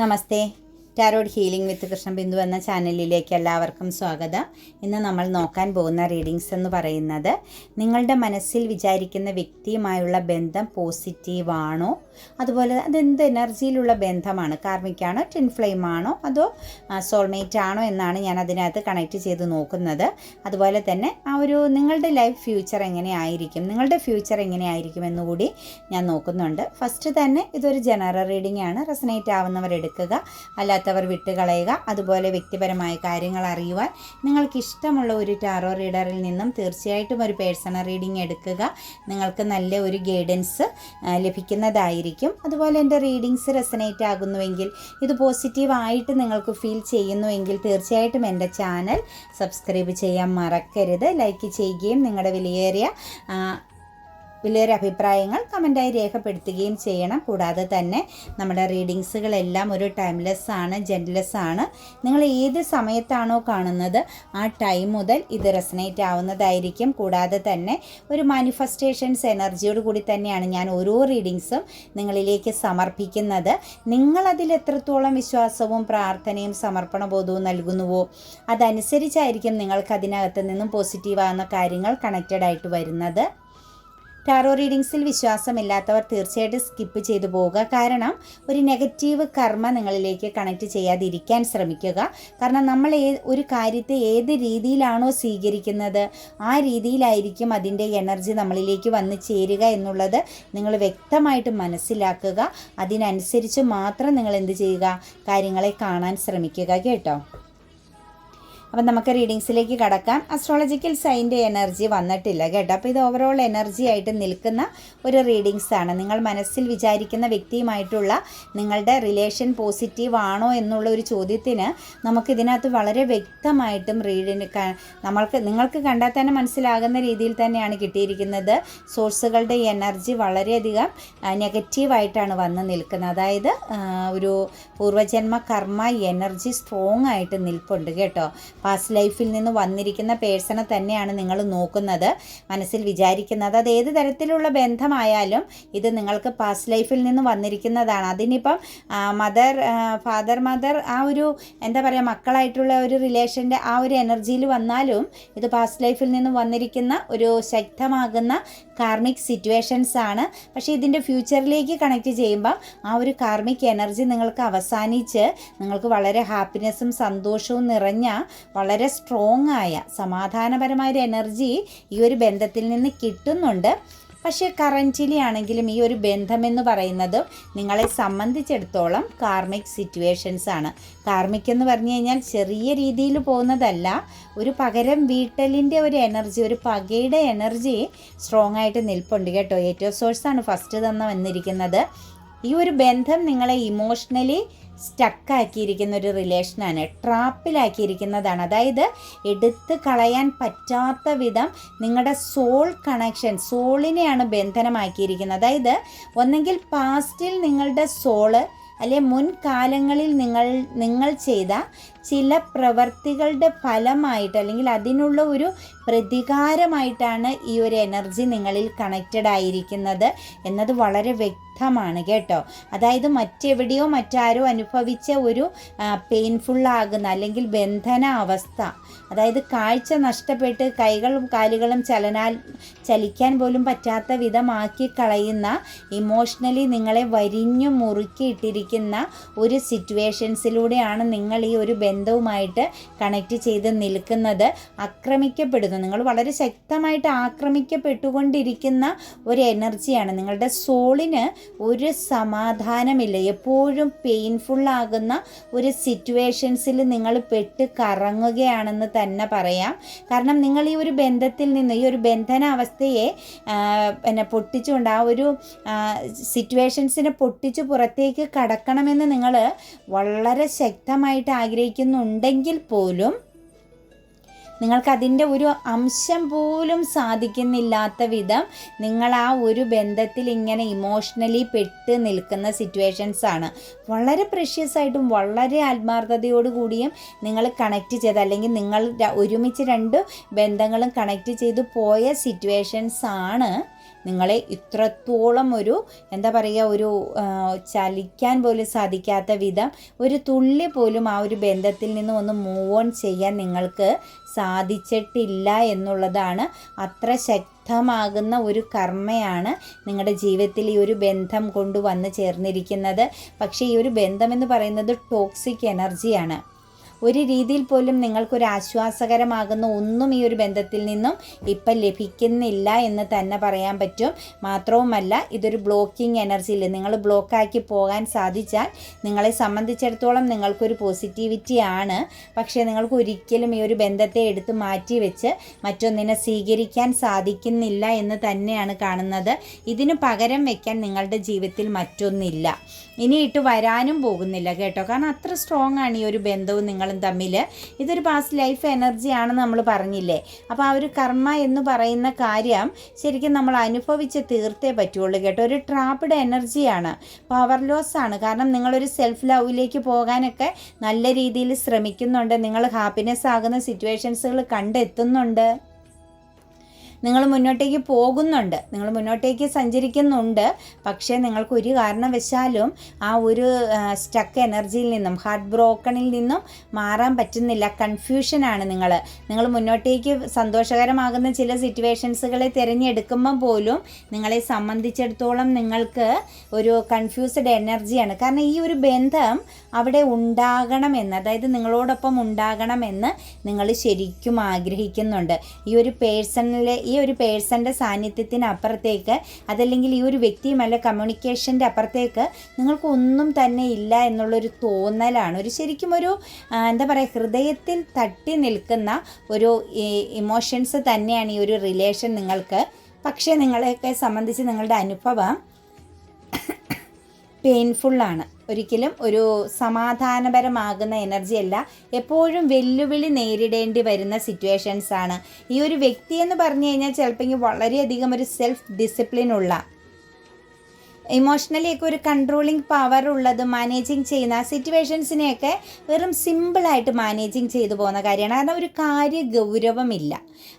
నమస్తే. Tarot healing വിത്ത് കൃഷ്ണബിന്ദു എന്ന ചാനലിലേക്ക് എല്ലാവർക്കും സ്വാഗതം. ഇന്ന് നമ്മൾ നോക്കാൻ പോകുന്ന റീഡിങ്സ് എന്ന് പറയുന്നത് നിങ്ങളുടെ മനസ്സിൽ വിചാരിക്കുന്ന വ്യക്തിയുമായുള്ള ബന്ധം പോസിറ്റീവാണോ അതുപോലെ അതെന്ത് എനർജിയിലുള്ള ബന്ധമാണ്? കാർമിക്കാണോ ടിൻ ഫ്ലെയിം ആണോ? അതോ സോൾമേറ്റ് ആണോ എന്നാണ് ഞാൻ അതിനകത്ത് കണക്ട് ചെയ്ത് നോക്കുന്നത്. അതുപോലെ തന്നെ ആ ഒരു നിങ്ങളുടെ ലൈഫ് ഫ്യൂച്ചർ എങ്ങനെയായിരിക്കും നിങ്ങളുടെ ഫ്യൂച്ചർ എങ്ങനെയായിരിക്കും എന്നുകൂടി ഞാൻ നോക്കുന്നുണ്ട്. ഫസ്റ്റ് തന്നെ ഇതൊരു ജനറൽ റീഡിംഗ് ആണ്. റെസനേറ്റ് ആവുന്നവർ എടുക്കുക അല്ലാത്തവർ വിട്ടുകളയുക. അതുപോലെ വ്യക്തിപരമായ കാര്യങ്ങൾ അറിയുവാൻ നിങ്ങൾക്ക് ഇഷ്ടമുള്ള ഒരു ടാറോ റീഡറിൽ നിന്നും തീർച്ചയായിട്ടും ഒരു പേഴ്സണൽ റീഡിംഗ് എടുക്കുക. നിങ്ങൾക്ക് നല്ല ഒരു ഗൈഡൻസ് ലഭിക്കുന്നതായിരിക്കും. അതുപോലെ എന്റെ റീഡിങ്സ് റെസനേറ്റ് ആകുന്നുവെങ്കിൽ ഇത് പോസിറ്റീവ് ആയിട്ട് നിങ്ങൾക്ക് ഫീൽ ചെയ്യുന്നുവെങ്കിൽ തീർച്ചയായിട്ടും എന്റെ ചാനൽ സബ്സ്ക്രൈബ് ചെയ്യാൻ മറക്കരുത്. ലൈക്ക് ചെയ്യുകയും നിങ്ങളുടെ വിലയേറിയ വലിയൊരു അഭിപ്രായങ്ങൾ കമന്റായി രേഖപ്പെടുത്തുകയും ചെയ്യണം. കൂടാതെ തന്നെ നമ്മുടെ റീഡിങ്സുകളെല്ലാം ഒരു ടൈംലെസ് ആണ് ജെൻലെസ് ആണ്. നിങ്ങൾ ഏത് സമയത്താണോ കാണുന്നത് ആ ടൈം മുതൽ ഇത് റെസനേറ്റ് ആവുന്നതായിരിക്കും. കൂടാതെ തന്നെ ഒരു മാനിഫെസ്റ്റേഷൻസ് എനർജിയോട് കൂടി തന്നെയാണ് ഞാൻ ഓരോ റീഡിങ്സും നിങ്ങളിലേക്ക് സമർപ്പിക്കുന്നത്. നിങ്ങളതിൽ എത്രത്തോളം വിശ്വാസവും പ്രാർത്ഥനയും സമർപ്പണബോധവും നൽകുന്നുവോ അതനുസരിച്ചായിരിക്കും നിങ്ങൾക്ക് അതിനകത്ത് നിന്നും പോസിറ്റീവ് ആകുന്ന കാര്യങ്ങൾ കണക്റ്റഡ് ആയിട്ട് വരുന്നത്. ടാറോ റീഡിങ്സിൽ വിശ്വാസമില്ലാത്തവർ തീർച്ചയായിട്ടും സ്കിപ്പ് ചെയ്തു പോവുക. കാരണം ഒരു നെഗറ്റീവ് കർമ്മ നിങ്ങളിലേക്ക് കണക്ട് ചെയ്യാതിരിക്കാൻ ശ്രമിക്കുക. കാരണം നമ്മൾ ഏ ഒരു കാര്യത്തെ ഏത് രീതിയിലാണോ സ്വീകരിക്കുന്നത് ആ രീതിയിലായിരിക്കും അതിന്റെ എനർജി നമ്മളിലേക്ക് വന്ന് ചേരുക എന്നുള്ളത് നിങ്ങൾ വ്യക്തമായിട്ട് മനസ്സിലാക്കുക. അതിനനുസരിച്ച് മാത്രം നിങ്ങൾ എന്ത് ചെയ്യുക? കാര്യങ്ങളെ കാണാൻ ശ്രമിക്കുക. കേട്ടോ? അപ്പം നമുക്ക് റീഡിങ്സിലേക്ക് കടക്കാം. അസ്ട്രോളജിക്കൽ സൈന്റെ എനർജി വന്നിട്ടില്ല കേട്ടോ. അപ്പോൾ ഇത് ഓവറോൾ എനർജി ആയിട്ട് നിൽക്കുന്ന ഒരു റീഡിങ്സ് ആണ്. നിങ്ങൾ മനസ്സിൽ വിചാരിക്കുന്ന വ്യക്തിയുമായിട്ടുള്ള നിങ്ങളുടെ റിലേഷൻ പോസിറ്റീവ് ആണോ എന്നുള്ള ഒരു ചോദ്യത്തിന് നമുക്ക് ഇതിനകത്ത് വളരെ വ്യക്തമായിട്ടും റീഡിന് നമ്മൾക്ക് നിങ്ങൾക്ക് കണ്ടാൽ തന്നെ മനസ്സിലാകുന്ന രീതിയിൽ തന്നെയാണ് കിട്ടിയിരിക്കുന്നത്. സോഴ്സുകളുടെ എനർജി വളരെയധികം നെഗറ്റീവായിട്ടാണ് വന്ന് നിൽക്കുന്നത്. അതായത് ഒരു പൂർവജന്മ കർമ്മ എനർജി സ്ട്രോങ് ആയിട്ട് നിൽപ്പുണ്ട് കേട്ടോ. പാസ്റ്റ് ലൈഫിൽ നിന്ന് വന്നിരിക്കുന്ന പേഴ്സണെ തന്നെയാണ് നിങ്ങൾ നോക്കുന്നത് മനസ്സിൽ വിചാരിക്കുന്നത്. അത് ഏത് തരത്തിലുള്ള ബന്ധമായാലും ഇത് നിങ്ങൾക്ക് പാസ്റ്റ് ലൈഫിൽ നിന്ന് വന്നിരിക്കുന്നതാണ്. അതിനിപ്പം മദർ ഫാദർ മദർ ആ ഒരു എന്താ പറയുക മക്കളായിട്ടുള്ള ഒരു റിലേഷന്റെ ആ ഒരു എനർജിയിൽ വന്നാലും ഇത് പാസ്റ്റ് ലൈഫിൽ നിന്ന് വന്നിരിക്കുന്ന ഒരു ശക്തമാകുന്ന കാർമിക് സിറ്റുവേഷൻസ് ആണ്. പക്ഷേ ഇതിന്റെ ഫ്യൂച്ചറിലേക്ക് കണക്ട് ചെയ്യുമ്പോൾ ആ ഒരു കാർമിക് എനർജി നിങ്ങൾക്ക് അവസാനിച്ച് നിങ്ങൾക്ക് വളരെ ഹാപ്പിനെസ്സും സന്തോഷവും നിറഞ്ഞ വളരെ സ്ട്രോങ് ആയ സമാധാനപരമായ ഒരു എനർജി ഈ ഒരു ബന്ധത്തിൽ നിന്ന് കിട്ടുന്നുണ്ട്. പക്ഷേ കറന്റിലി ആണെങ്കിലും ഈ ഒരു ബന്ധമെന്ന് പറയുന്നത് നിങ്ങളെ സംബന്ധിച്ചിടത്തോളം കാർമിക് സിറ്റുവേഷൻസ് ആണ്. കാർമിക് എന്ന് പറഞ്ഞു കഴിഞ്ഞാൽ ചെറിയ രീതിയിൽ പോകുന്നതല്ല. ഒരു പകരം വീട്ടലിന്റെ ഒരു എനർജി ഒരു പകയുടെ എനർജി സ്ട്രോങ് ആയിട്ട് നിൽപ്പുണ്ട് കേട്ടോ. ഏറ്റവും സോഴ്സാണ് ഫസ്റ്റ് തന്നെ വന്നിരിക്കുന്നത്. ഈ ഒരു ബന്ധം നിങ്ങളെ ഇമോഷണലി സ്റ്റക്കാക്കിയിരിക്കുന്ന ഒരു റിലേഷനാണ് ട്രാപ്പിലാക്കിയിരിക്കുന്നതാണ് അതായത് എടുത്തു കളയാൻ പറ്റാത്ത വിധം നിങ്ങളുടെ സോൾ കണക്ഷൻ സോളിനെയാണ് ബന്ധനമാക്കിയിരിക്കുന്നത്. അതായത് ഒന്നെങ്കിൽ പാസ്റ്റിൽ നിങ്ങളുടെ സോൾ അല്ലെ മുൻകാലങ്ങളിൽ നിങ്ങൾ നിങ്ങൾ ചെയ്ത ചില പ്രവർത്തികളുടെ ഫലമായിട്ട് അല്ലെങ്കിൽ അതിനുള്ള ഒരു പ്രതികാരമായിട്ടാണ് ഈ ഒരു എനർജി നിങ്ങളിൽ കണക്റ്റഡ് ആയിരിക്കുന്നത് എന്നത് വളരെ വ്യക്തമാണ് കേട്ടോ. അതായത് മറ്റെവിടെയോ മറ്റാരോ അനുഭവിച്ച ഒരു പെയിൻഫുള്ളാകുന്ന അല്ലെങ്കിൽ ബന്ധന അവസ്ഥ. അതായത് കാഴ്ച നഷ്ടപ്പെട്ട് കൈകളും കാലുകളും ചലനാൽ ചലിക്കാൻ പോലും പറ്റാത്ത വിധമാക്കി കളയുന്ന ഇമോഷണലി നിങ്ങളെ വരിഞ്ഞു മുറുക്കിയിട്ടിരിക്കുന്ന ഒരു സിറ്റുവേഷൻസിലൂടെയാണ് നിങ്ങൾ ഈ ഒരു ബന്ധവുമായിട്ട് കണക്ട് ചെയ്ത് നിൽക്കുന്നത് ആക്രമിക്കപ്പെടുന്നു. നിങ്ങൾ വളരെ ശക്തമായിട്ട് ആക്രമിക്കപ്പെട്ടുകൊണ്ടിരിക്കുന്ന ഒരു എനർജിയാണ് നിങ്ങളുടെ സോളിന് ഒരു സമാധാനമില്ല. എപ്പോഴും പെയിൻഫുള്ളാകുന്ന ഒരു സിറ്റുവേഷൻസിൽ നിങ്ങൾ പെട്ട് കറങ്ങുകയാണെന്ന് തന്നെ പറയാം. കാരണം നിങ്ങൾ ഈ ഒരു ബന്ധത്തിൽ നിന്ന് ഈ ഒരു ബന്ധനാവസ്ഥയെ പിന്നെ പൊട്ടിച്ചുകൊണ്ട് ആ ഒരു സിറ്റുവേഷൻസിനെ പൊട്ടിച്ച് പുറത്തേക്ക് കടക്കണമെന്ന് നിങ്ങൾ വളരെ ശക്തമായിട്ട് ആഗ്രഹിക്കുന്നുണ്ടെങ്കിൽ പോലും നിങ്ങൾക്ക് അതിന്റെ ഒരു അംശം പോലും സാധിക്കുന്നില്ലാത്ത വിധം നിങ്ങൾ ആ ഒരു ബന്ധത്തിൽ ഇങ്ങനെ ഇമോഷണലി പെട്ട് നിൽക്കുന്ന സിറ്റുവേഷൻസ് ആണ്. വളരെ പ്രഷ്യസ് ആയിട്ടും വളരെ ആത്മാർത്ഥതയോടു കൂടിയും നിങ്ങൾ കണക്ട് ചെയ്ത് അല്ലെങ്കിൽ നിങ്ങൾ ഒരുമിച്ച് രണ്ട് ബന്ധങ്ങളും കണക്ട് ചെയ്തു പോയ സിറ്റുവേഷൻസ് ആണ്. നിങ്ങളെ ഇത്രത്തോളം ഒരു എന്താ പറയുക ഒരു ചലിക്കാൻ പോലും സാധിക്കാത്ത വിധം ഒരു തുള്ളി പോലും ആ ഒരു ബന്ധത്തിൽ നിന്ന് ഒന്ന് മൂവ് ഓൺ ചെയ്യാൻ നിങ്ങൾക്ക് സാധിച്ചിട്ടില്ല എന്നുള്ളതാണ് അത്ര ശക്തമാകുന്ന ഒരു കർമ്മയാണ് നിങ്ങളുടെ ജീവിതത്തിൽ ഈ ഒരു ബന്ധം കൊണ്ട് വന്ന് ചേർന്നിരിക്കുന്നത്. പക്ഷേ ഈ ഒരു ബന്ധം എന്ന് പറയുന്നത് ടോക്സിക് എനർജിയാണ് ഒരു രീതിയിൽ പോലും നിങ്ങൾക്കൊരു ആശ്വാസകരമാകുന്ന ഒന്നും ഈ ഒരു ബന്ധത്തിൽ നിന്നും ഇപ്പം ലഭിക്കുന്നില്ല എന്ന് തന്നെ പറയാൻ പറ്റും. മാത്രവുമല്ല ഇതൊരു ബ്ലോക്കിംഗ് എനർജി ഇല്ല നിങ്ങൾ ബ്ലോക്കാക്കി പോകാൻ സാധിച്ചാൽ നിങ്ങളെ സംബന്ധിച്ചിടത്തോളം നിങ്ങൾക്കൊരു പോസിറ്റിവിറ്റി ആണ്. പക്ഷേ നിങ്ങൾക്ക് ഒരിക്കലും ഈ ഒരു ബന്ധത്തെ എടുത്ത് മാറ്റി വെച്ച് മറ്റൊന്നിനെ സ്വീകരിക്കാൻ സാധിക്കുന്നില്ല എന്ന് തന്നെയാണ് കാണുന്നത്. ഇതിന് പകരം വെക്കാൻ നിങ്ങളുടെ ജീവിതത്തിൽ മറ്റൊന്നില്ല. ഇനിയിട്ട് വരാനും പോകുന്നില്ല കേട്ടോ. കാരണം അത്ര സ്ട്രോങ് ആണ് ഈ ഒരു ബന്ധവും നിങ്ങളും തമ്മിൽ ഇതൊരു പാസ്റ്റ് ലൈഫ് എനർജി ആണെന്ന് നമ്മൾ പറഞ്ഞില്ലേ? അപ്പോൾ ആ ഒരു കർമ്മ എന്ന് പറയുന്ന കാര്യം ശരിക്കും നമ്മൾ അനുഭവിച്ച് തീർത്തേ പറ്റുള്ളൂ കേട്ടോ. ഒരു ട്രാപ്ഡ് എനർജിയാണ് പവർ ലോസ് ആണ്. കാരണം നിങ്ങളൊരു സെൽഫ് ലവിലേക്ക് പോകാനൊക്കെ നല്ല രീതിയിൽ ശ്രമിക്കുന്നുണ്ട്. നിങ്ങൾ ഹാപ്പിനെസ് ആകുന്ന സിറ്റുവേഷൻസുകൾ കണ്ടെത്തുന്നുണ്ട്. നിങ്ങൾ മുന്നോട്ടേക്ക് പോകുന്നുണ്ട്. നിങ്ങൾ മുന്നോട്ടേക്ക് സഞ്ചരിക്കുന്നുണ്ട്. പക്ഷേ നിങ്ങൾക്ക് ഒരു കാരണവശാലും ആ ഒരു സ്റ്റക്ക് എനർജിയിൽ നിന്നും ഹാർട്ട് ബ്രോക്കണിൽ നിന്നും മാറാൻ പറ്റുന്നില്ല. കൺഫ്യൂഷനാണ് നിങ്ങൾ നിങ്ങൾ മുന്നോട്ടേക്ക് സന്തോഷകരമാകുന്ന ചില സിറ്റുവേഷൻസുകളെ തിരഞ്ഞെടുക്കുമ്പം പോലും നിങ്ങളെ സംബന്ധിച്ചിടത്തോളം നിങ്ങൾക്ക് ഒരു കൺഫ്യൂസ്ഡ് എനർജിയാണ് കാരണം ഈ ഒരു ബന്ധം അവിടെ ഉണ്ടാകണമെന്ന് അതായത് നിങ്ങളോടൊപ്പം ഉണ്ടാകണമെന്ന് നിങ്ങൾ ശരിക്കും ആഗ്രഹിക്കുന്നുണ്ട്. ഈ ഒരു പേഴ്സണിലെ ഒരു പേഴ്സന്റെ സാന്നിധ്യത്തിന് അപ്പുറത്തേക്ക് അതല്ലെങ്കിൽ ഈ ഒരു വ്യക്തിയുമല്ല കമ്മ്യൂണിക്കേഷന്റെ അപ്പുറത്തേക്ക് നിങ്ങൾക്ക് ഒന്നും തന്നെ ഇല്ല എന്നുള്ളൊരു തോന്നലാണ്. ഒരു ശരിക്കും ഒരു എന്താ പറയുക ഹൃദയത്തിൽ തട്ടി നിൽക്കുന്ന ഒരു ഇമോഷൻസ് തന്നെയാണ് ഈ ഒരു റിലേഷൻ നിങ്ങൾക്ക്. പക്ഷേ നിങ്ങളെയൊക്കെ സംബന്ധിച്ച് നിങ്ങളുടെ അനുഭവം പെയിൻഫുള്ളാണ് ഒരിക്കലും ഒരു സമാധാനപരമാകുന്ന എനർജി അല്ല. എപ്പോഴും വെല്ലുവിളി നേരിടേണ്ടി വരുന്ന സിറ്റുവേഷൻസ് ആണ്. ഈ ഒരു വ്യക്തി എന്ന് പറഞ്ഞു കഴിഞ്ഞാൽ ചിലപ്പോൾ വളരെയധികം ഒരു സെൽഫ് ഡിസിപ്ലിൻ ഉള്ള ഇമോഷണലി ഒക്കെ ഒരു കൺട്രോളിങ് പവർ ഉള്ളത് മാനേജിങ് ചെയ്യുന്ന സിറ്റുവേഷൻസിനെയൊക്കെ വെറും സിമ്പിളായിട്ട് മാനേജിങ് ചെയ്തു പോകുന്ന കാര്യമാണ്. കാരണം ഒരു കാര്യ ഗൗരവമില്ല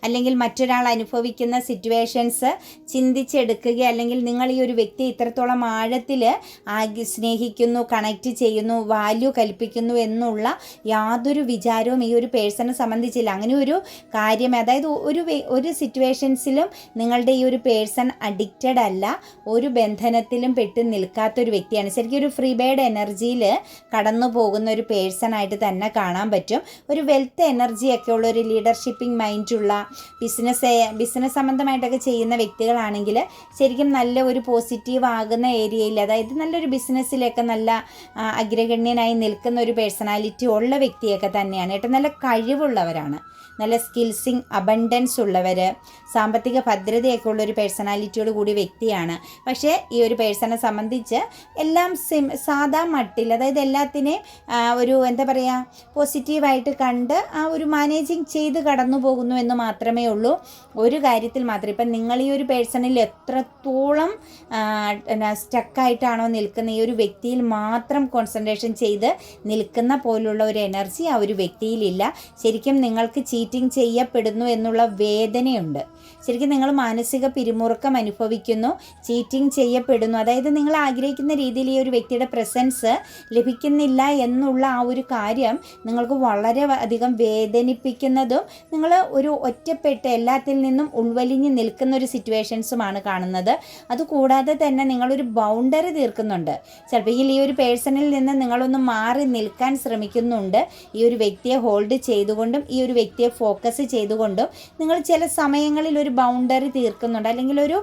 അല്ലെങ്കിൽ മറ്റൊരാൾ അനുഭവിക്കുന്ന സിറ്റുവേഷൻസ് ചിന്തിച്ചെടുക്കുക അല്ലെങ്കിൽ നിങ്ങൾ ഈ ഒരു വ്യക്തി ഇത്രത്തോളം ആഴത്തിൽ ആകി സ്നേഹിക്കുന്നു കണക്റ്റ് ചെയ്യുന്നു വാല്യൂ കൽപ്പിക്കുന്നു എന്നുള്ള യാതൊരു വിചാരവും ഈ ഒരു പേഴ്സണെ സംബന്ധിച്ചില്ല. അങ്ങനെ ഒരു കാര്യം അതായത് ഒരു ഒരു സിറ്റുവേഷൻസിലും നിങ്ങളുടെ ഈ ഒരു പേഴ്സൺ അഡിക്റ്റഡ് അല്ല. ഒരു ബന്ധനത്തിലും പെട്ട് നിൽക്കാത്തൊരു വ്യക്തിയാണ്. ശരിക്കും ഒരു ഫ്രീ ബേഡ് എനർജിയിൽ കടന്നു പോകുന്ന ഒരു പേഴ്സൺ ആയിട്ട് തന്നെ കാണാൻ പറ്റും. ഒരു വെൽത്ത് എനർജി ഒക്കെ ഉള്ള ഒരു ലീഡർഷിപ്പിംഗ് മൈൻഡുള്ള ബിസിനസ് ബിസിനസ് സംബന്ധമായിട്ടൊക്കെ ചെയ്യുന്ന വ്യക്തികളാണെങ്കിൽ ശരിക്കും നല്ല ഒരു പോസിറ്റീവ് ആകുന്ന ഏരിയയിൽ അതായത് നല്ലൊരു ബിസിനസ്സിലൊക്കെ നല്ല അഗ്രഗണ്യനായി നിൽക്കുന്ന ഒരു പേഴ്സണാലിറ്റി ഉള്ള വ്യക്തിയൊക്കെ തന്നെയാണ്. കേട്ടോ നല്ല കഴിവുള്ളവരാണ്. നല്ല സ്കിൽസിങ് അബണ്ടൻസ് ഉള്ളവർ സാമ്പത്തിക ഭദ്രതയൊക്കെ ഉള്ള ഒരു പേഴ്സണാലിറ്റിയോട് കൂടി വ്യക്തിയാണ്. പക്ഷേ ഈ ഒരു പേഴ്സണെ സംബന്ധിച്ച് എല്ലാം സിം സാധാ മട്ടിൽ അതായത് എല്ലാത്തിനെയും ഒരു എന്താ പറയുക പോസിറ്റീവായിട്ട് കണ്ട് ആ ഒരു മാനേജിങ് ചെയ്ത് കടന്നു പോകുന്നു എന്ന് മാത്രമേ ഉള്ളൂ. ഒരു കാര്യത്തിൽ മാത്രം. ഇപ്പം നിങ്ങൾ ഈ ഒരു പേഴ്സണിൽ എത്രത്തോളം സ്റ്റക്കായിട്ടാണോ നിൽക്കുന്ന ഈ ഒരു വ്യക്തിയിൽ മാത്രം കോൺസെൻട്രേഷൻ ചെയ്ത് നിൽക്കുന്ന പോലുള്ള ഒരു എനർജി ആ ഒരു വ്യക്തിയിലില്ല ശരിക്കും നിങ്ങൾക്ക് ചീറ്റിംഗ് ചെയ്യപ്പെടുന്നു എന്നുള്ള വേദനയുണ്ട്. ശരിക്കും നിങ്ങൾ മാനസിക പിരിമുറുക്കം അനുഭവിക്കുന്നു ചീറ്റിംഗ് ചെയ്യപ്പെടുന്നു. അതായത് നിങ്ങൾ ആഗ്രഹിക്കുന്ന രീതിയിൽ ഈ ഒരു വ്യക്തിയുടെ പ്രസൻസ് ലഭിക്കുന്നില്ല എന്നുള്ള ആ ഒരു കാര്യം നിങ്ങൾക്ക് വളരെ അധികം വേദനിപ്പിക്കുന്നതും നിങ്ങൾ ഒരു ഒറ്റപ്പെട്ട് എല്ലാത്തിൽ നിന്നും ഉൾവലിഞ്ഞ് നിൽക്കുന്ന ഒരു സിറ്റുവേഷൻസുമാണ് കാണുന്നത്. അതുകൂടാതെ തന്നെ നിങ്ങളൊരു ബൗണ്ടറി തീർക്കുന്നുണ്ട്. ചിലപ്പോൾ ഈ ഒരു പേഴ്സണിൽ നിന്ന് നിങ്ങളൊന്ന് മാറി നിൽക്കാൻ ശ്രമിക്കുന്നുണ്ട്. ഈ ഒരു വ്യക്തിയെ ഹോൾഡ് ചെയ്തുകൊണ്ടും ഈ ഒരു വ്യക്തിയെ ഫോക്കസ് ചെയ്തുകൊണ്ടും നിങ്ങൾ ചില സമയങ്ങളിൽ ഒരു ബൗണ്ടറി തീർക്കുന്നുണ്ട്. അല്ലെങ്കിൽ ഒരു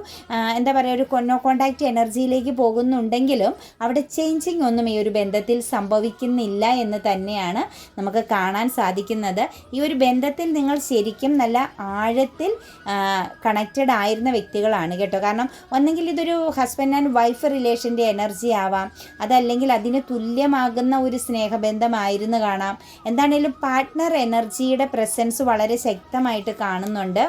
എന്താ പറയുക ഒരു കൊന്നോ കോണ്ടാക്റ്റ് എനർജിയിലേക്ക് പോകുന്നുണ്ടെങ്കിലും അവിടെ ചേഞ്ചിങ് ഒന്നും ഈ ഒരു ബന്ധത്തിൽ സംഭവിക്കുന്നില്ല എന്ന് തന്നെയാണ് നമുക്ക് കാണാൻ സാധിക്കുന്നത്. ഈ ഒരു ബന്ധത്തിൽ നിങ്ങൾ ശരിക്കും നല്ല ആഴത്തിൽ കണക്റ്റഡ് ആയിരുന്ന വ്യക്തികളാണ് കേട്ടോ. കാരണം ഒന്നെങ്കിൽ ഇതൊരു ഹസ്ബൻഡ് ആൻഡ് വൈഫ് റിലേഷന്റെ എനർജി ആവാം. അതല്ലെങ്കിൽ അതിന് തുല്യമാകുന്ന ഒരു സ്നേഹബന്ധമായിരുന്നു കാണാം. എന്താണേലും പാർട്ട്ണർ എനർജിയുടെ പ്രസൻസ് വളരെ ശക്തമായിട്ട് കാണുന്നുണ്ട്.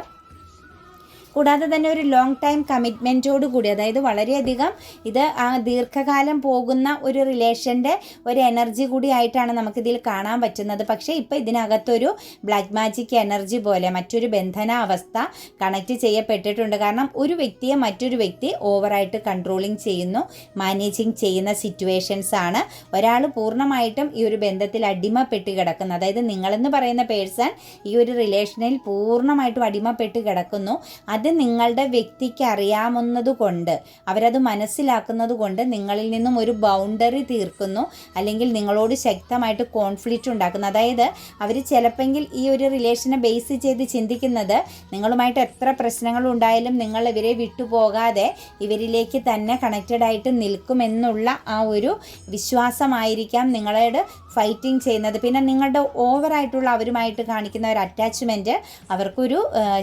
കൂടാതെ തന്നെ ഒരു ലോങ് ടൈം കമ്മിറ്റ്മെന്റോട് കൂടി അതായത് വളരെയധികം ഇത് ആ ദീർഘകാലം പോകുന്ന ഒരു റിലേഷന്റെ ഒരു എനർജി കൂടിയായിട്ടാണ് നമുക്കിതിൽ കാണാൻ പറ്റുന്നത്. പക്ഷേ ഇപ്പോൾ ഇതിനകത്തൊരു ബ്ലാക്ക് മാജിക് എനർജി പോലെ മറ്റൊരു ബന്ധനാവസ്ഥ കണക്റ്റ് ചെയ്യപ്പെട്ടിട്ടുണ്ട്. കാരണം ഒരു വ്യക്തിയെ മറ്റൊരു വ്യക്തി ഓവറായിട്ട് കൺട്രോളിങ് ചെയ്യുന്നു മാനേജിങ് ചെയ്യുന്ന സിറ്റുവേഷൻസ് ആണ്. ഒരാൾ പൂർണമായിട്ടും ഈ ഒരു ബന്ധത്തിൽ അടിമപ്പെട്ട് കിടക്കുന്നു. അതായത് നിങ്ങളെന്ന് പറയുന്ന പേഴ്സൺ ഈ ഒരു റിലേഷനിൽ പൂർണമായിട്ടും അടിമപ്പെട്ട് കിടക്കുന്നു. അത് നിങ്ങളുടെ വ്യക്തിക്ക് അറിയാമെന്നത് കൊണ്ട് അവരത് മനസ്സിലാക്കുന്നത് കൊണ്ട് നിങ്ങളിൽ നിന്നും ഒരു ബൗണ്ടറി തീർക്കുന്നു അല്ലെങ്കിൽ നിങ്ങളോട് ശക്തമായിട്ട് കോൺഫ്ലിക്റ്റ് ഉണ്ടാക്കുന്നു. അതായത് അവർ ചിലപ്പെങ്കിൽ ഈ ഒരു റിലേഷനെ ബേസ് ചെയ്ത് ചിന്തിക്കുന്നത് നിങ്ങളുമായിട്ട് എത്ര പ്രശ്നങ്ങൾ ഉണ്ടായാലും നിങ്ങൾ ഇവരെ വിട്ടുപോകാതെ ഇവരിലേക്ക് തന്നെ കണക്റ്റഡ് ആയിട്ട് നിൽക്കുമെന്നുള്ള ആ ഒരു വിശ്വാസമായിരിക്കാം നിങ്ങളോട് ഫൈറ്റിംഗ് ചെയ്യുന്നത്. പിന്നെ നിങ്ങളുടെ ഓവറായിട്ടുള്ള അവരുമായിട്ട് കാണിക്കുന്ന ഒരു അറ്റാച്ച്മെന്റ് അവർക്കൊരു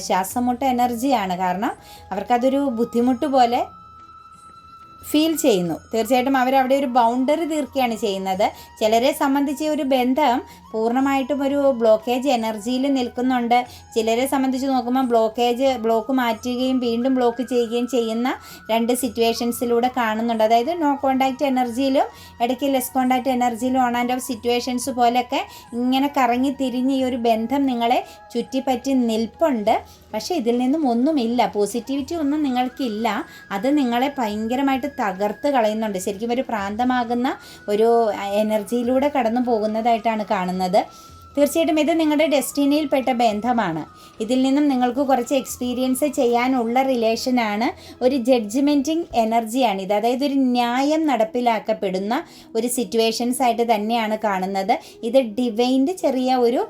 ശ്വാസമുട്ട എനർജിയാണ് കാരണം അവർക്കതൊരു ബുദ്ധിമുട്ട് പോലെ ഫീൽ ചെയ്യുന്നു. തീർച്ചയായിട്ടും അവരവിടെ ഒരു ബൗണ്ടറി തീർക്കുകയാണ് ചെയ്യുന്നത്. ചിലരെ സംബന്ധിച്ച് ഒരു ബന്ധം പൂർണമായിട്ടും ഒരു ബ്ലോക്കേജ് എനർജിയിൽ നിൽക്കുന്നുണ്ട്. ചിലരെ സംബന്ധിച്ച് നോക്കുമ്പോൾ ബ്ലോക്കേജ് ബ്ലോക്ക് മാറ്റുകയും വീണ്ടും ബ്ലോക്ക് ചെയ്യുകയും ചെയ്യുന്ന രണ്ട് സിറ്റുവേഷൻസിലൂടെ കാണുന്നുണ്ട്. അതായത് നോ കോണ്ടാക്റ്റ് എനർജിയിലും ഇടയ്ക്ക് ലെസ് കോണ്ടാക്റ്റ് എനർജിയിലും ഓൺ ആൻഡ് ഓഫ് സിറ്റുവേഷൻസ് പോലെയൊക്കെ ഇങ്ങനെ കറങ്ങി തിരിഞ്ഞ് ഈ ഒരു ബന്ധം നിങ്ങളെ ചുറ്റിപ്പറ്റി നിൽപ്പുണ്ട്. പക്ഷേ ഇതിൽ നിന്നും ഒന്നുമില്ല. പോസിറ്റിവിറ്റി ഒന്നും നിങ്ങൾക്കില്ല. അത് നിങ്ങളെ ഭയങ്കരമായിട്ട് തകർത്ത് കളയുന്നുണ്ട്. ശരിക്കും ഒരു പ്രാന്തമാകുന്ന ഒരു എനർജിയിലൂടെ കടന്നു പോകുന്നതായിട്ടാണ് കാണുന്നത്. കാണുന്നത് തീർച്ചയായിട്ടും ഇത് നിങ്ങളുടെ ഡെസ്റ്റിനിയിൽപ്പെട്ട ബന്ധമാണ്. ഇതിൽ നിന്നും നിങ്ങൾക്ക് കുറച്ച് എക്സ്പീരിയൻസ് ചെയ്യാനുള്ള റിലേഷനാണ് ഒരു ജഡ്ജ്മെന്റിങ് എനർജിയാണ് ഇത്. അതായത് ഒരു ന്യായം നടപ്പിലാക്കപ്പെടുന്ന ഒരു സിറ്റുവേഷൻസ് ആയിട്ട് തന്നെയാണ് കാണുന്നത്. ഇത് ഡിവൈന്റെ ചെറിയ ഒരു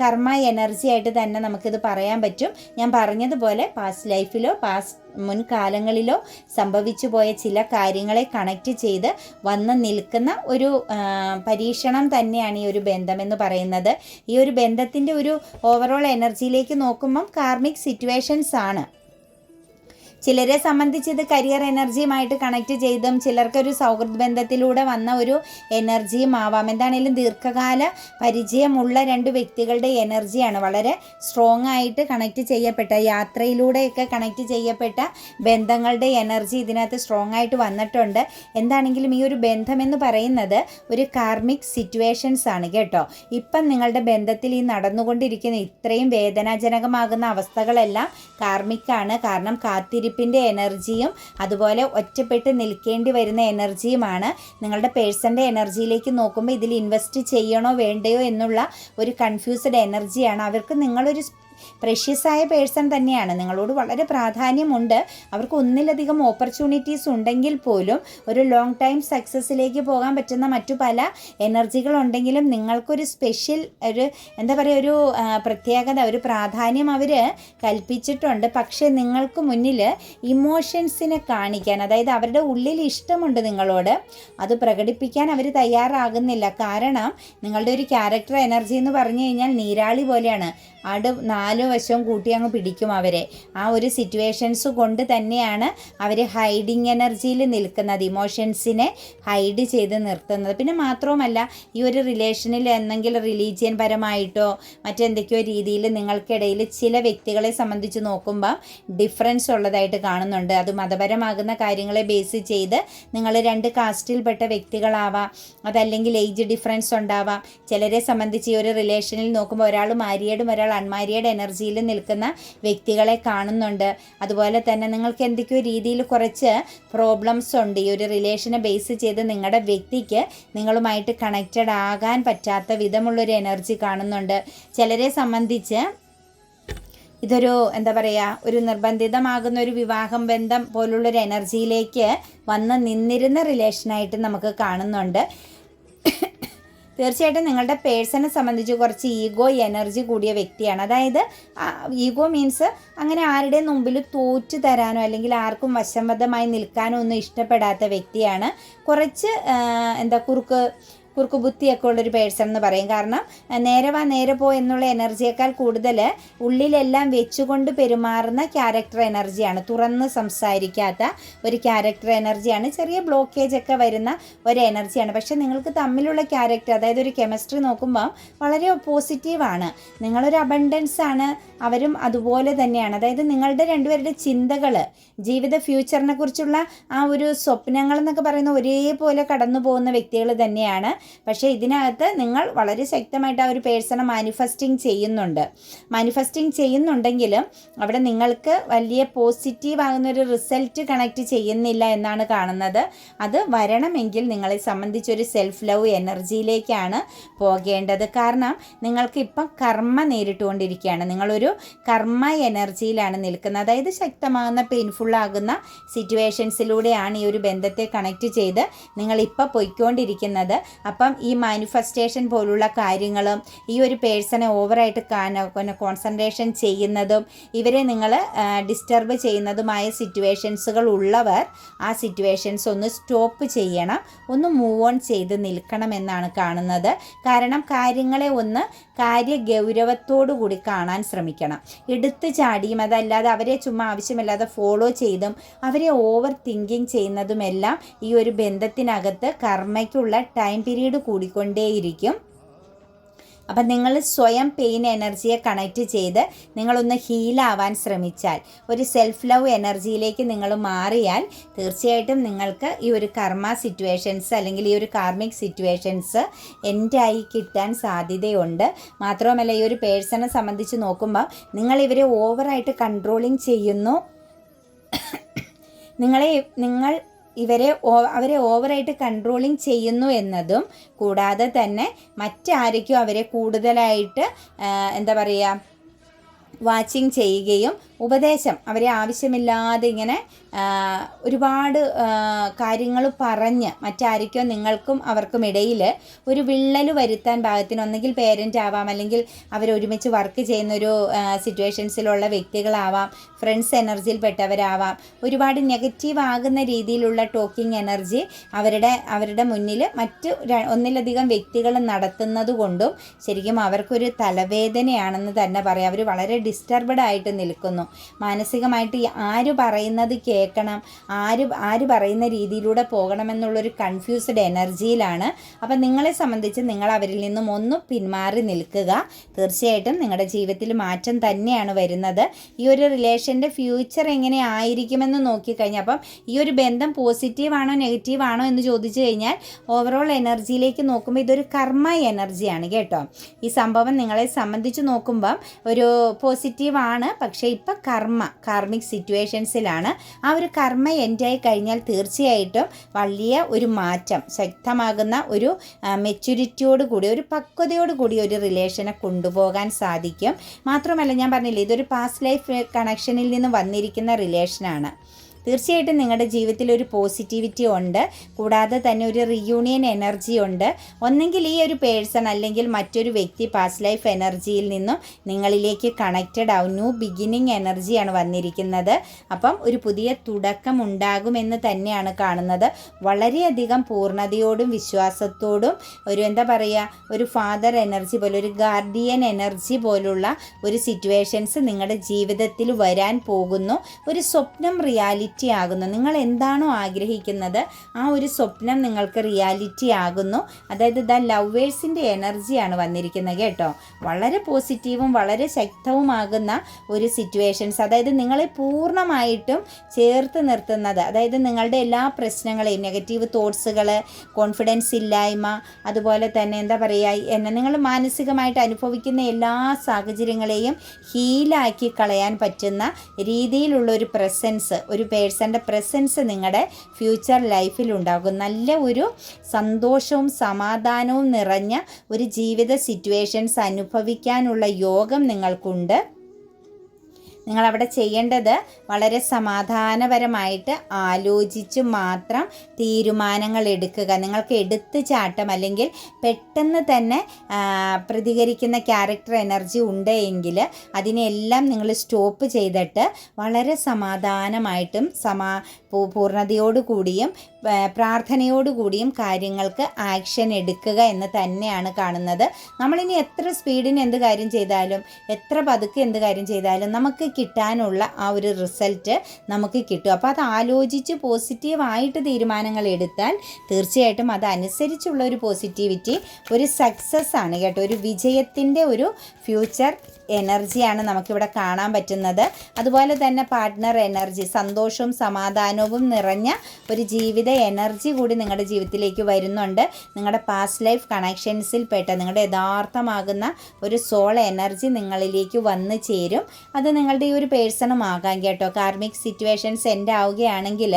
കർമ്മ എനർജി ആയിട്ട് തന്നെ നമുക്കിത് പറയാൻ പറ്റും. ഞാൻ പറഞ്ഞതുപോലെ പാസ്റ്റ് ലൈഫിലോ പാസ്റ്റ് മുൻകാലങ്ങളിലോ സംഭവിച്ചു പോയ ചില കാര്യങ്ങളെ കണക്റ്റ് ചെയ്ത് വന്ന് നിൽക്കുന്ന ഒരു പരീക്ഷണം തന്നെയാണ് ഈ ഒരു ബന്ധമെന്ന് പറയുന്നത്. ഈ ഒരു ബന്ധത്തിന്റെ ഒരു ഓവറോൾ എനർജിയിലേക്ക് നോക്കുമ്പം കാർമിക് സിറ്റുവേഷൻസ് ആണ്. ചിലരെ സംബന്ധിച്ച് ഇത് കരിയർ എനർജിയുമായിട്ട് കണക്ട് ചെയ്തും ചിലർക്കൊരു സൗഹൃദ ബന്ധത്തിലൂടെ വന്ന ഒരു എനർജിയും ആവാം. എന്താണേലും ദീർഘകാല പരിചയമുള്ള രണ്ട് വ്യക്തികളുടെ എനർജിയാണ് വളരെ സ്ട്രോങ് ആയിട്ട് കണക്ട് ചെയ്യപ്പെട്ട യാത്രയിലൂടെയൊക്കെ കണക്ട് ചെയ്യപ്പെട്ട ബന്ധങ്ങളുടെ എനർജി ഇതിനകത്ത് സ്ട്രോങ് ആയിട്ട് വന്നിട്ടുണ്ട്. എന്താണെങ്കിലും ഈ ഒരു ബന്ധം എന്ന് പറയുന്നത് ഒരു കാർമിക് സിറ്റുവേഷൻസ് ആണ് കേട്ടോ. ഇപ്പം നിങ്ങളുടെ ബന്ധത്തിൽ ഈ നടന്നുകൊണ്ടിരിക്കുന്ന ഇത്രയും വേദനാജനകമാകുന്ന അവസ്ഥകളെല്ലാം കാർമിക്കാണ് കാരണം കാത്തിരിപ്പിന്റെ എനർജിയും അതുപോലെ ഒറ്റപ്പെട്ട് നിൽക്കേണ്ടി വരുന്ന എനർജിയുമാണ് നിങ്ങളുടെ പേഴ്സന്റെ എനർജിയിലേക്ക് നോക്കുമ്പോൾ ഇതിൽ ഇൻവെസ്റ്റ് ചെയ്യണോ വേണ്ടയോ എന്നുള്ള ഒരു കൺഫ്യൂസ്ഡ് എനർജിയാണ്. അവർക്ക് നിങ്ങളൊരു പ്രഷ്യസായ പേഴ്സൺ തന്നെയാണ്. നിങ്ങളോട് വളരെ പ്രാധാന്യമുണ്ട്. അവർക്ക് ഒന്നിലധികം ഓപ്പർച്യൂണിറ്റീസ് ഉണ്ടെങ്കിൽ പോലും ഒരു ലോങ് ടൈം സക്സസ്സിലേക്ക് പോകാൻ പറ്റുന്ന മറ്റു പല എനർജികളുണ്ടെങ്കിലും നിങ്ങൾക്കൊരു സ്പെഷ്യൽ ഒരു എന്താ പറയുക ഒരു പ്രത്യേകത ഒരു പ്രാധാന്യം അവർ കൽപ്പിച്ചിട്ടുണ്ട്. പക്ഷേ നിങ്ങൾക്ക് മുന്നിൽ ഇമോഷൻസിനെ കാണിക്കാൻ അതായത് അവരുടെ ഉള്ളിൽ ഇഷ്ടമുണ്ട് നിങ്ങളോട് അത് പ്രകടിപ്പിക്കാൻ അവർ തയ്യാറാകുന്നില്ല. കാരണം നിങ്ങളുടെ ഒരു ക്യാരക്ടർ എനർജി എന്ന് പറഞ്ഞു കഴിഞ്ഞാൽ നീരാളി പോലെയാണ്. അടു നാല് വശവും കൂട്ടി അങ്ങ് പിടിക്കും അവരെ. ആ ഒരു സിറ്റുവേഷൻസ് കൊണ്ട് തന്നെയാണ് അവർ ഹൈഡിങ് എനർജിയിൽ നിൽക്കുന്നത് ഇമോഷൻസിനെ ഹൈഡ് ചെയ്ത് നിർത്തുന്നത്. പിന്നെ മാത്രവുമല്ല ഈ ഒരു റിലേഷനിൽ എന്തെങ്കിലും റിലീജിയൻ പരമായിട്ടോ മറ്റെന്തൊക്കെയോ രീതിയിൽ നിങ്ങൾക്കിടയിൽ ചില വ്യക്തികളെ സംബന്ധിച്ച് നോക്കുമ്പോൾ ഡിഫറൻസ് ഉള്ളതായിട്ട് കാണുന്നുണ്ട്. അത് മതപരമാകുന്ന കാര്യങ്ങളെ ബേസ് ചെയ്ത് നിങ്ങൾ രണ്ട് കാസ്റ്റിൽപ്പെട്ട വ്യക്തികളാവാം അതല്ലെങ്കിൽ ഏജ് ഡിഫറൻസ് ഉണ്ടാവാം. ചിലരെ സംബന്ധിച്ച് ഈ ഒരു റിലേഷനിൽ നോക്കുമ്പോൾ ഒരാൾ മാരിയേഡും ഒരാൾ അൺമാരിയഡ് എനർജിയിൽ നിൽക്കുന്ന വ്യക്തികളെ കാണുന്നുണ്ട്. അതുപോലെ തന്നെ നിങ്ങൾക്ക് എന്തൊക്കെയോ രീതിയിൽ കുറച്ച് പ്രോബ്ലംസ് ഉണ്ട്. ഈ ഒരു റിലേഷനെ ബേസ് ചെയ്ത് നിങ്ങളുടെ വ്യക്തിക്ക് നിങ്ങളുമായിട്ട് കണക്റ്റഡ് ആകാൻ പറ്റാത്ത വിധമുള്ളൊരു എനർജി കാണുന്നുണ്ട്. ചിലരെ സംബന്ധിച്ച് ഇതൊരു എന്താ പറയുക ഒരു നിർബന്ധിതമാകുന്ന ഒരു വിവാഹം ബന്ധം പോലുള്ളൊരു എനർജിയിലേക്ക് വന്ന് നിന്നിരുന്ന റിലേഷനായിട്ട് നമുക്ക് കാണുന്നുണ്ട്. തീർച്ചയായിട്ടും നിങ്ങളുടെ പേഴ്സണെ സംബന്ധിച്ച് കുറച്ച് ഈഗോ എനർജി കൂടിയ വ്യക്തിയാണ്. അതായത് ഈഗോ മീൻസ് അങ്ങനെ ആരുടെ മുമ്പിൽ തോറ്റു തരാനോ അല്ലെങ്കിൽ ആർക്കും വശംബദ്ധമായി നിൽക്കാനോ ഒന്നും ഇഷ്ടപ്പെടാത്ത വ്യക്തിയാണ്. കുറച്ച് എന്താ കുറുക്ക് കുറുക്കുബുദ്ധിയൊക്കെ ഉള്ളൊരു പേഴ്സൺ എന്ന് പറയും. കാരണം നേരെ വാ നേരെ പോ എന്നുള്ള എനർജിയേക്കാൾ കൂടുതൽ ഉള്ളിലെല്ലാം വെച്ചുകൊണ്ട് പെരുമാറുന്ന ക്യാരക്ടർ എനർജിയാണ്. തുറന്ന് സംസാരിക്കാത്ത ഒരു ക്യാരക്ടർ എനർജിയാണ്. ചെറിയ ബ്ലോക്കേജ് ഒക്കെ വരുന്ന ഒരു എനർജിയാണ്. പക്ഷെ നിങ്ങൾക്ക് തമ്മിലുള്ള ക്യാരക്ടർ അതായത് ഒരു കെമിസ്ട്രി നോക്കുമ്പോൾ വളരെ പോസിറ്റീവാണ്. നിങ്ങളൊരു അബണ്ടൻസ് ആണ് അവരും അതുപോലെ തന്നെയാണ്. അതായത് നിങ്ങളുടെ രണ്ടുപേരുടെ ചിന്തകൾ ജീവിത ഫ്യൂച്ചറിനെ കുറിച്ചുള്ള ആ ഒരു സ്വപ്നങ്ങൾ എന്നൊക്കെ പറയുന്ന ഒരേപോലെ കടന്നു പോകുന്ന വ്യക്തികൾ തന്നെയാണ് പക്ഷേ ഇതിനകത്ത് നിങ്ങൾ വളരെ ശക്തമായിട്ട് ആ ഒരു പേഴ്സണെ മാനിഫെസ്റ്റിംഗ് ചെയ്യുന്നുണ്ട്. മാനിഫെസ്റ്റിംഗ് ചെയ്യുന്നുണ്ടെങ്കിലും അവിടെ നിങ്ങൾക്ക് വലിയ പോസിറ്റീവ് ആകുന്ന ഒരു റിസൾട്ട് കണക്ട് ചെയ്യുന്നില്ല എന്നാണ് കാണുന്നത്. അത് വരണമെങ്കിൽ നിങ്ങളെ സംബന്ധിച്ചൊരു സെൽഫ് ലവ് എനർജിയിലേക്കാണ് പോകേണ്ടത്. കാരണം നിങ്ങൾക്ക് ഇപ്പം കർമ്മ നേരിട്ടുകൊണ്ടിരിക്കുകയാണ്. നിങ്ങളൊരു കർമ്മ എനർജിയിലാണ് നിൽക്കുന്നത്. അതായത് ശക്തമാകുന്ന പെയിൻഫുള്ളാകുന്ന സിറ്റുവേഷൻസിലൂടെയാണ് ഈ ഒരു ബന്ധത്തെ കണക്ട് ചെയ്ത് നിങ്ങളിപ്പോൾ പൊയ്ക്കൊണ്ടിരിക്കുന്നത്. അപ്പം ഈ മാനിഫെസ്റ്റേഷൻ പോലുള്ള കാര്യങ്ങളും ഈ ഒരു പേഴ്സണെ ഓവറായിട്ട് കോൺസെൻട്രേഷൻ ചെയ്യുന്നതും ഇവരെ നിങ്ങൾ ഡിസ്റ്റർബ് ചെയ്യുന്നതുമായ സിറ്റുവേഷൻസുകൾ ഉള്ളവർ ആ സിറ്റുവേഷൻസ് ഒന്ന് സ്റ്റോപ്പ് ചെയ്യണം ഒന്ന് മൂവ് ഓൺ ചെയ്ത് നിൽക്കണം എന്നാണ് കാണുന്നത്. കാരണം കാര്യങ്ങളെ ഒന്ന് കാര്യ ഗൗരവത്തോടു കൂടി കാണാൻ ശ്രമിക്കണം. എടുത്തു ചാടിയും അതല്ലാതെ അവരെ ചുമ്മാ ആവശ്യമില്ലാതെ ഫോളോ ചെയ്തും അവരെ ഓവർ തിങ്കിങ് ചെയ്യുന്നതുമെല്ലാം ഈ ഒരു ബന്ധത്തിനകത്ത് കർമ്മയ്ക്കുള്ള ടൈം പീരീഡ് കൂടിക്കൊണ്ടേയിരിക്കും. അപ്പം നിങ്ങൾ സ്വയം പെയിൻ എനർജിയെ കണക്റ്റ് ചെയ്ത് നിങ്ങളൊന്ന് ഹീലാവാൻ ശ്രമിച്ചാൽ ഒരു സെൽഫ് ലവ് എനർജിയിലേക്ക് നിങ്ങൾ മാറിയാൽ തീർച്ചയായിട്ടും നിങ്ങൾക്ക് ഈ ഒരു കർമ്മ സിറ്റുവേഷൻസ് അല്ലെങ്കിൽ ഈ ഒരു കാർമിക് സിറ്റുവേഷൻസ് എൻഡായി കിട്ടാൻ സാധ്യതയുണ്ട്. മാത്രവുമല്ല ഈ ഒരു പേഴ്സണെ സംബന്ധിച്ച് നോക്കുമ്പോൾ നിങ്ങൾ ഇവരെ ഓവറായിട്ട് കൺട്രോളിങ് ചെയ്യുന്നു. നിങ്ങളെ നിങ്ങൾ ഇവരെ അവരെ ഓവറായിട്ട് കൺട്രോളിങ് ചെയ്യുന്നു എന്നതും കൂടാതെ തന്നെ മറ്റാരേക്കും അവരെ കൂടുതലായിട്ട് എന്താ പറയുക വാച്ചിങ് ചെയ്യുകയും ഉപദേശം. അവരെ ആവശ്യമില്ലാതെ ഇങ്ങനെ ഒരുപാട് കാര്യങ്ങൾ പറഞ്ഞ് മറ്റാരിക്കോ നിങ്ങൾക്കും അവർക്കും ഇടയിൽ ഒരു വിള്ളൽ വരുത്താൻ ഭാഗത്തിന് ഒന്നെങ്കിൽ പേരന്റ് ആവാം അല്ലെങ്കിൽ അവർ ഒരുമിച്ച് വർക്ക് ചെയ്യുന്ന ഒരു സിറ്റുവേഷൻസിലുള്ള വ്യക്തികളാവാം ഫ്രണ്ട്സ് എനർജിയിൽ പെട്ടവരാവാം. ഒരുപാട് നെഗറ്റീവ് ആകുന്ന രീതിയിലുള്ള ടോക്കിംഗ് എനർജി അവരുടെ അവരുടെ മുന്നിൽ മറ്റ് ഒന്നിലധികം വ്യക്തികൾ നടത്തുന്നത് കൊണ്ടും ശരിക്കും അവർക്കൊരു തലവേദനയാണെന്ന് തന്നെ പറയാം. അവർ വളരെ ഡിസ്റ്റർബ്ഡ് ആയിട്ട് നിൽക്കുന്നു. മാനസികമായിട്ട് ആര് പറയുന്നത് കേൾക്കണം ആര് ആര് പറയുന്ന രീതിയിലൂടെ പോകണമെന്നുള്ളൊരു കൺഫ്യൂസ്ഡ് എനർജിയിലാണ്. അപ്പം നിങ്ങളെ സംബന്ധിച്ച് നിങ്ങൾ അവരിൽ നിന്നും ഒന്നും പിന്മാറി നിൽക്കുക. തീർച്ചയായിട്ടും നിങ്ങളുടെ ജീവിതത്തിൽ മാറ്റം തന്നെയാണ് വരുന്നത്. ഈ ഒരു റിലേഷന്റെ ഫ്യൂച്ചർ എങ്ങനെ ആയിരിക്കുമെന്ന് നോക്കിക്കഴിഞ്ഞാൽ അപ്പം ഈ ഒരു ബന്ധം പോസിറ്റീവാണോ നെഗറ്റീവാണോ എന്ന് ചോദിച്ചു കഴിഞ്ഞാൽ ഓവറോൾ എനർജിയിലേക്ക് നോക്കുമ്പോൾ ഇതൊരു കർമ്മ എനർജിയാണ് കേട്ടോ. ഈ സംഭവം നിങ്ങളെ സംബന്ധിച്ച് നോക്കുമ്പം ഒരു പോസിറ്റീവാണ് പക്ഷേ ഇപ്പം കർമ്മ കാർമിക് സിറ്റുവേഷൻസിലാണ് ആ ഒരു കർമ്മ എൻഡായി കഴിഞ്ഞാൽ തീർച്ചയായിട്ടും വലിയ ഒരു മാറ്റം ശക്തമാകുന്ന ഒരു മെച്യൂരിറ്റിയോട് കൂടി ഒരു പക്വതയോട് കൂടി ഒരു റിലേഷനെ കൊണ്ടുപോകാൻ സാധിക്കും. മാത്രമല്ല ഞാൻ പറഞ്ഞില്ലേ ഇതൊരു പാസ്റ്റ് ലൈഫ് കണക്ഷനിൽ നിന്ന് വന്നിരിക്കുന്ന റിലേഷനാണ് തീർച്ചയായിട്ടും നിങ്ങളുടെ ജീവിതത്തിൽ ഒരു പോസിറ്റിവിറ്റി ഉണ്ട്. കൂടാതെ തന്നെ ഒരു റിയൂണിയൻ എനർജി ഉണ്ട്. ഒന്നെങ്കിൽ ഈ ഒരു പേഴ്സൺ അല്ലെങ്കിൽ മറ്റൊരു വ്യക്തി പാസ്റ്റ് ലൈഫ് എനർജിയിൽ നിന്നും നിങ്ങളിലേക്ക് കണക്റ്റഡ് ആവും. ന്യൂ ബിഗിനിങ് എനർജിയാണ് വന്നിരിക്കുന്നത്. അപ്പം ഒരു പുതിയ തുടക്കം ഉണ്ടാകുമെന്ന് തന്നെയാണ് കാണുന്നത്. വളരെയധികം പൂർണതയോടും വിശ്വാസത്തോടും ഒരു എന്താ പറയുക ഒരു ഫാദർ എനർജി പോലെ ഒരു ഗാർഡിയൻ എനർജി പോലുള്ള ഒരു സിറ്റുവേഷൻസ് നിങ്ങളുടെ ജീവിതത്തിൽ വരാൻ പോകുന്നു. ഒരു സ്വപ്നം റിയാലിറ്റി ആകുന്നു. നിങ്ങൾ എന്താണോ ആഗ്രഹിക്കുന്നത് ആ ഒരു സ്വപ്നം നിങ്ങൾക്ക് റിയാലിറ്റി ആകുന്നു. അതായത് ദ ലവേഴ്സിന്റെ എനർജിയാണ് വന്നിരിക്കുന്നത് കേട്ടോ. വളരെ പോസിറ്റീവും വളരെ ശക്തവുമാകുന്ന ഒരു സിറ്റുവേഷൻസ് അതായത് നിങ്ങളെ പൂർണമായിട്ടും ചേർത്ത് നിർത്തുന്നത് അതായത് നിങ്ങളുടെ എല്ലാ പ്രശ്നങ്ങളെയും നെഗറ്റീവ് തോട്ട്സുകൾ കോൺഫിഡൻസ് ഇല്ലായ്മ അതുപോലെ തന്നെ എന്താ പറയുക എന്നെ നിങ്ങൾ മാനസികമായിട്ട് അനുഭവിക്കുന്ന എല്ലാ സാഹചര്യങ്ങളെയും ഹീലാക്കി കളയാൻ പറ്റുന്ന രീതിയിലുള്ള ഒരു പ്രസൻസ് ഒരു പേഴ്സന്റെ പ്രസൻസ് നിങ്ങളുടെ ഫ്യൂച്ചർ ലൈഫിലുണ്ടാകും നല്ല ഒരു സന്തോഷവും സമാധാനവും നിറഞ്ഞ ഒരു ജീവിത സിറ്റുവേഷൻസ് അനുഭവിക്കാനുള്ള യോഗം നിങ്ങൾക്കുണ്ട്. നിങ്ങൾ അവിടെ ചെയ്യേണ്ടത് വളരെ സമാധാനപരമായിട്ട് ആലോചിച്ച് മാത്രം തീരുമാനങ്ങൾ എടുക്കുക. നിങ്ങൾക്ക് എടുത്ത് ചാട്ടം അല്ലെങ്കിൽ പെട്ടെന്ന് തന്നെ പ്രതികരിക്കുന്ന ക്യാരക്ടർ എനർജി ഉണ്ട് എങ്കിൽ അതിനെല്ലാം നിങ്ങൾ സ്റ്റോപ്പ് ചെയ്തിട്ട് വളരെ സമാധാനമായിട്ടും സമാ പൂർണതയോടുകൂടിയും പ്രാർത്ഥനയോടുകൂടിയും കാര്യങ്ങൾക്ക് ആക്ഷൻ എടുക്കുക എന്ന് തന്നെയാണ് കാണുന്നത്. നമ്മളിനി എത്ര സ്പീഡിന് എന്ത് കാര്യം ചെയ്താലും എത്ര പതുക്കെ എന്ത് കാര്യം ചെയ്താലും നമുക്ക് കിട്ടാനുള്ള ആ ഒരു റിസൾട്ട് നമുക്ക് കിട്ടും. അപ്പോൾ അത് ആലോചിച്ച് പോസിറ്റീവായിട്ട് തീരുമാനങ്ങൾ എടുത്താൽ തീർച്ചയായിട്ടും അതനുസരിച്ചുള്ള ഒരു പോസിറ്റിവിറ്റി ഒരു സക്സസ് ആണ് കേട്ടോ. ഒരു വിജയത്തിന്റെ ഒരു ഫ്യൂച്ചർ എനർജിയാണ് നമുക്കിവിടെ കാണാൻ പറ്റുന്നത്. അതുപോലെ തന്നെ പാർട്ട്ണർ എനർജി സന്തോഷവും സമാധാനവും നിറഞ്ഞ ഒരു ജീവിത എനർജി കൂടി നിങ്ങളുടെ ജീവിതത്തിലേക്ക് വരുന്നുണ്ട്. നിങ്ങളുടെ പാസ്റ്റ് ലൈഫ് കണക്ഷൻസിൽ പെട്ട നിങ്ങളുടെ യഥാർത്ഥമാകുന്ന ഒരു സോൾ എനർജി നിങ്ങളിലേക്ക് വന്നു ചേരും. അത് നിങ്ങളുടെ ഈ ഒരു പേഴ്സണും കേട്ടോ. കാർമിക് സിറ്റുവേഷൻസ് എന്റെ ആവുകയാണെങ്കിൽ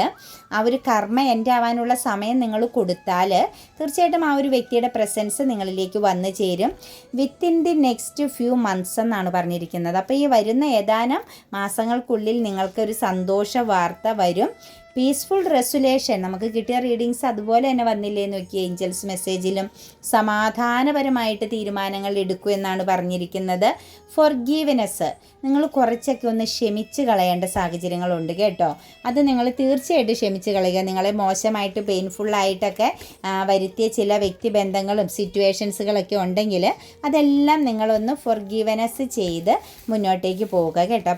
ആ ഒരു കർമ്മ എന്റെ ആവാനുള്ള സമയം നിങ്ങൾ കൊടുത്താൽ തീർച്ചയായിട്ടും ആ ഒരു വ്യക്തിയുടെ പ്രസൻസ് നിങ്ങളിലേക്ക് വന്നു ചേരും. Within the next few months എന്നാണ് പറഞ്ഞിരിക്കുന്നത്. അപ്പോൾ ഈ വരുന്ന ഏതാനും മാസങ്ങൾക്കുള്ളിൽ നിങ്ങൾക്കൊരു സന്തോഷ വാർത്ത വരും. പീസ്ഫുൾ റെസുലേഷൻ നമുക്ക് കിട്ടിയ റീഡിങ്സ് അതുപോലെ തന്നെ വന്നില്ലേ നോക്കി ഏഞ്ചൽസ് മെസ്സേജിലും സമാധാനപരമായിട്ട് തീരുമാനങ്ങൾ എടുക്കൂ എന്നാണ് പറഞ്ഞിരിക്കുന്നത്. ഫൊർഗീവനെസ് നിങ്ങൾ കുറച്ചൊക്കെ ഒന്ന് ക്ഷമിച്ച് കളയേണ്ട സാഹചര്യങ്ങളുണ്ട് കേട്ടോ. അത് നിങ്ങൾ തീർച്ചയായിട്ടും ക്ഷമിച്ച് കളയുക. നിങ്ങളെ മോശമായിട്ട് പെയിൻഫുള്ളായിട്ടൊക്കെ വരുത്തിയ ചില വ്യക്തിബന്ധങ്ങളും സിറ്റുവേഷൻസുകളൊക്കെ ഉണ്ടെങ്കിൽ അതെല്ലാം നിങ്ങളൊന്ന് ഫോർ ഗീവനെസ് ചെയ്ത് മുന്നോട്ടേക്ക് പോവുക കേട്ടോ.